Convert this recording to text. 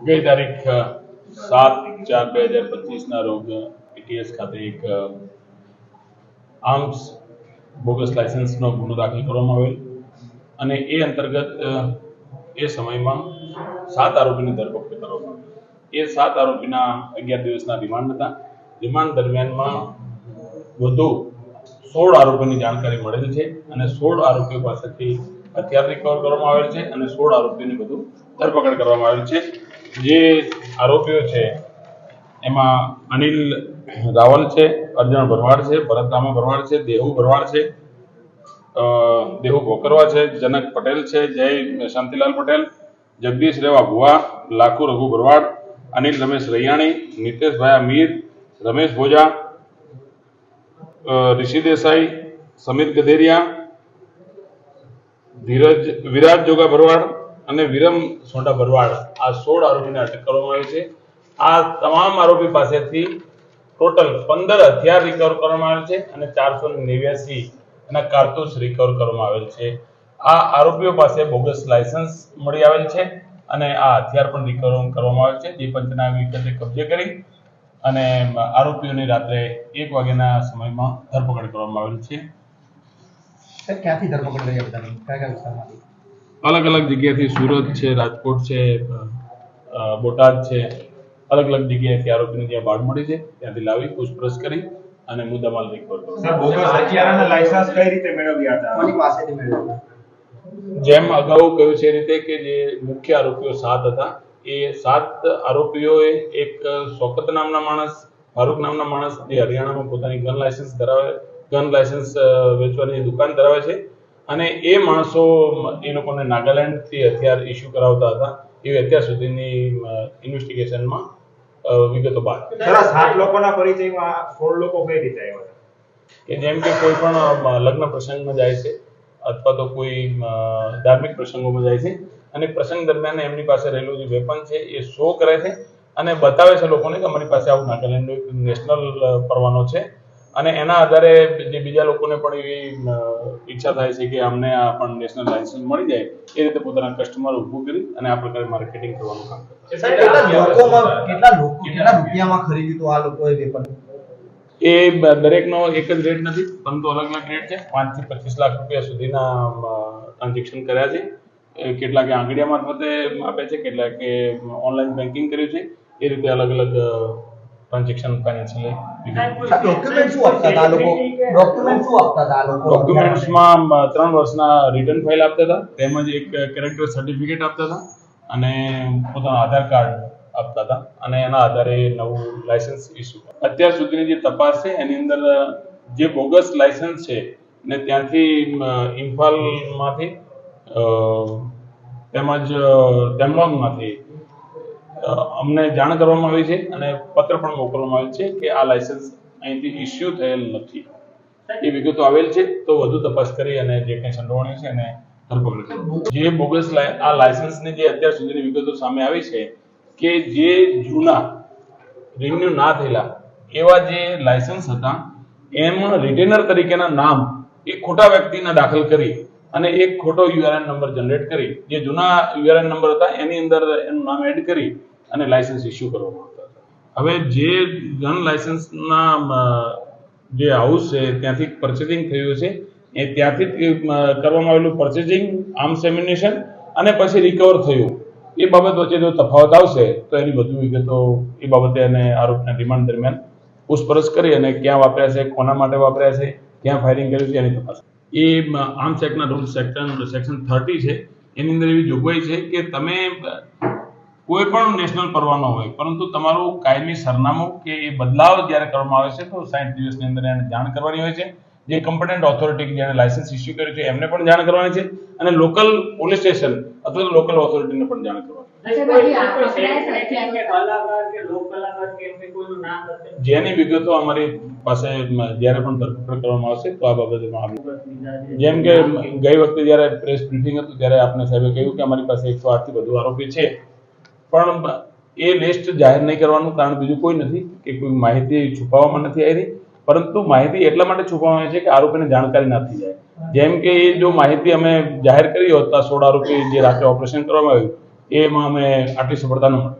ગઈ તારીખ સાત ચાર બે હજાર પચીસના રોજ પીટીએસ ખાતે એક આર્મ્સ બોગસ લાયસન્સનો ગુનો દાખલ કરવામાં આવેલ. અને એ અંતર્ગત એ સમયમાં સાત આરોપીની ધરપકડ કરવામાં એ સાત આરોપીના અગિયાર દિવસના રિમાન્ડ હતા. રિમાન્ડ દરમિયાનમાં વધુ સોળ આરોપીની જાણકારી મળેલ છે અને સોળ આરોપીઓ પાસેથી હથિયાર રિકવર કરવામાં આવેલ છે અને સોળ આરોપીઓની વધુ ધરપકડ કરવામાં આવેલ છે. જે આરોપીઓ છે, એમાં અનિલ રાવલ છે અર્જુન ભરવાડ છે, ભરતરામા ભરવાડ છે, દેહુ ભરવાડ છે દેહુ ભોકરવા છે, જનક પટેલ છે, જય શાંતિલાલ પટેલ, જગદીશ રેવા ભુવા, લાખુ રઘુ ભરવાડ, અનિલ રમેશ રૈયાણી નિતેશભાઈ અમીર રમેશ ભોજા ઋષિ દેસાઈ સમિત ગધેરિયા, ધીરજ, વિરાજ જોગા ભરવાડ અને વિરમ સોંટા ભરવાડ. આ સોળ આરોપીને અટક કરવામાં આવી છે. આ તમામ આરોપી પાસેથી ટોટલ પંદર હથિયાર રિકવર કરવામાં આવેલ છે અને ચારસો નેવ્યાસી એના કારતૂસ રિકવર કરવામાં આવેલ છે. આ આરોપીઓ પાસે બોગસ લાયસન્સ મળી આવેલ છે અને આ હથિયાર પણ રિકવર કરવામાં આવેલ છે. જે પંચના વિગતે કબજે કરી અને આરોપીઓની રાત્રે એક વાગ્યાના સમયમાં ધરપકડ કરવામાં આવેલ છે. ક્યાંથી ધરપકડ કરી બધાની? કયા કયા વિસ્તારમાંથી? અલગ અલગ જગ્યાથી સુરત છે રાજકોટ છે બોટાદ છે. અલગ અલગ જગ્યાએથી આરોપીને જ્યાં બાળ મળી છે. ત્યાંથી લાવી પૂછપરછ કરી અને મુદ્દામાલ રિકવર કરો. સર બોગસ હથિયારના લાયસન્સ કઈ રીતે મેળવ્યા હતા? કોની પાસેથી મેળવ્યા જેમ અગાઉ કહ્યું છે એ રીતે કે જે મુખ્ય આરોપીઓ સાત હતા એ સાત આરોપીઓએ એક શોકત નામના માણસ ફારૂક નામના માણસ જે હરિયાણામાં પોતાની ગન લાયસન્સ ધરાવે ગન લાયસન્સ વેચવાની દુકાન ધરાવે છે. અને એ માણસો એ લોકોને નાગાલેન્ડથી હથિયાર ઇસ્યુ કરાવતા હતા. એવી અત્યાર સુધીની ઇન્વેસ્ટિગેશનમાં વિગતો બાદ. સર સાત લોકોના પરિચયમાં સોળ લોકો કઈ રીતે આવ્યા કે જેમ કે કોઈ પણ લગ્ન પ્રસંગમાં જાય છે અથવા તો કોઈ ધાર્મિક પ્રસંગોમાં જાય છે અને પ્રસંગ દરમિયાન એમની પાસે રહેલું જે વેપન છે એ શો કરે છે અને બતાવે છે લોકોને કે અમારી પાસે આવું નાગાલેન્ડનો એક નેશનલ પરવાનો છે. અને એના આધારે જે બીજા લોકોને પણ એવી ઈચ્છા થાય છે કે અમને આ પણ નેશનલ લાયસન્સ મળી જાય એ રીતે પોતાના કસ્ટમર ઊભું કરી અને આ પ્રકારે માર્કેટિંગ કરવાનું કામ કરે છે કેટલા લોકોમાં કેટલા લોકો કેટલા રૂપિયામાં ખરીદ્યું તો આ લોકોએ વેપન એ દરેકનો એક જ રેટ નથી પરંતુ અલગ અલગ રેટ છે. પાંચથી પચીસ લાખ રૂપિયા સુધીના ટ્રાન્ઝેક્શન કર્યા છે. કેટલાકે આંગળીયા મારફતે આપે છે કેટલાકે ઓનલાઈન બેન્કિંગ કર્યું છે. એ રીતે અલગ અલગ ટ્રાન્ઝેક્શન ફાઇનાન્શિયલી ડોક્યુમેન્ટ શું આપતા હતા આ લોકો? ડોક્યુમેન્ટ શું આપતા હતા આ લોકો? ડોક્યુમેન્ટ્સમાં ત્રણ વર્ષના રિટર્ન ફાઇલ આપતા હતા. તેમજ એક કેરેક્ટર સર્ટિફિકેટ આપતા હતા. અને પોતાનું આધાર કાર્ડ આપતા હતા. અને એના આધારે નવું લાયસન્સ ઇસ્યુ અત્યાર સુધીની જે તપાસ છે એની અંદર જે બોગસ લાયસન્સ છે ને ત્યાંથી ઇમ્ફાલમાંથી તેમજ ડેમલોંગમાંથી અમને જાણ કરવામાં આવી છે અને પત્ર પણ મોકલવામાં આવેલ છે કે આ લાયસન્સ અહીંથી ઇસ્યુ થયેલ નથી. એ વિગતો આવેલ છે, તો વધુ તપાસ કરી અને જે કંઈ સંડોવણી છે એને ધરપકડ જે બોગસ આ લાયસન્સની જે અત્યાર સુધીની વિગતો સામે આવી છે કે જે જૂના રિન્યુ ના થયેલા, એવા જે લાયસન્સ હતા, એમ રિટેનર તરીકેના નામ એ ખોટા વ્યક્તિના દાખલ કરી અને એક ખોટો યુઆરએન નંબર જનરેટ કરી, જે જૂના યુઆરએન નંબર હતા, એની અંદર એનું નામ એડ કરી અને લાયસન્સ ઇસ્યુ કરવામાં આવતા હતા. હવે જે ગન લાયસન્સના જે હાઉસ છે, ત્યાંથી પરચેઝિંગ થયું છે, એ ત્યાંથી કરવામાં આવેલું પરચેઝિંગ આર્મ્સ સેમિનેશન અને પછી રિકવર થયું. એ બાબત વચ્ચે જો તફાવત આવશે, તો એની વધુ વિગતો, એ બાબતે અને આરોપના રિમાન્ડ દરમિયાન પૂછપરછ કરી અને ક્યાં વાપર્યા છે, કોના માટે વાપર્યા છે, ક્યાં ફાયરિંગ કર્યું છે, એની તપાસ. એ આર્મ્સ એક્ટના રૂલ સેક્શન સેક્શન થર્ટી છે. એની અંદર એવી જોગવાઈ છે કે તમે કોઈ પણ નેશનલ પરવાનો હોય, પરંતુ તમારું કાયમી સરનામું કે એ બદલાવ જ્યારે કરવામાં આવે છે, તો સાઠ દિવસની અંદર એને જાણ કરવાની હોય છે. જે કમ્પટન્ટ ઓથોરિટી જેને લાયસન્સ ઇસ્યુ કર્યું છે, એમને પણ જાણ કરવાની છે. અને લોકલ પોલીસ સ્ટેશન અથવા લોકલ ઓથોરિટીને પણ જાણ કરવાની જેની વિગતો અમારી પાસે જ્યારે પણ ધરપકડ કરવામાં આવશે તો આ બાબતે જેમ કે ગઈ વખતે જ્યારે પ્રેસ બ્રિફિંગ હતું ત્યારે આપને સાહેબે કહ્યું કે અમારી પાસે એકસો આઠથી વધુ આરોપી છે. પણ એ લિસ્ટ જાહેર નહીં કરવાનું કારણ બીજું કોઈ નથી કે કોઈ માહિતી છુપાવવામાં નથી આવી. પરંતુ માહિતી એટલા માટે છુપાવવામાં આવી છે કે આરોપીને જાણકારી ના થઈ જાય. જેમ કે એ જો માહિતી અમે જાહેર કરી હોત તો સોળ આરોપી જે રાત્રે ઓપરેશન કરવામાં આવ્યું એમાં અમે આટલી સફળતા ન મળી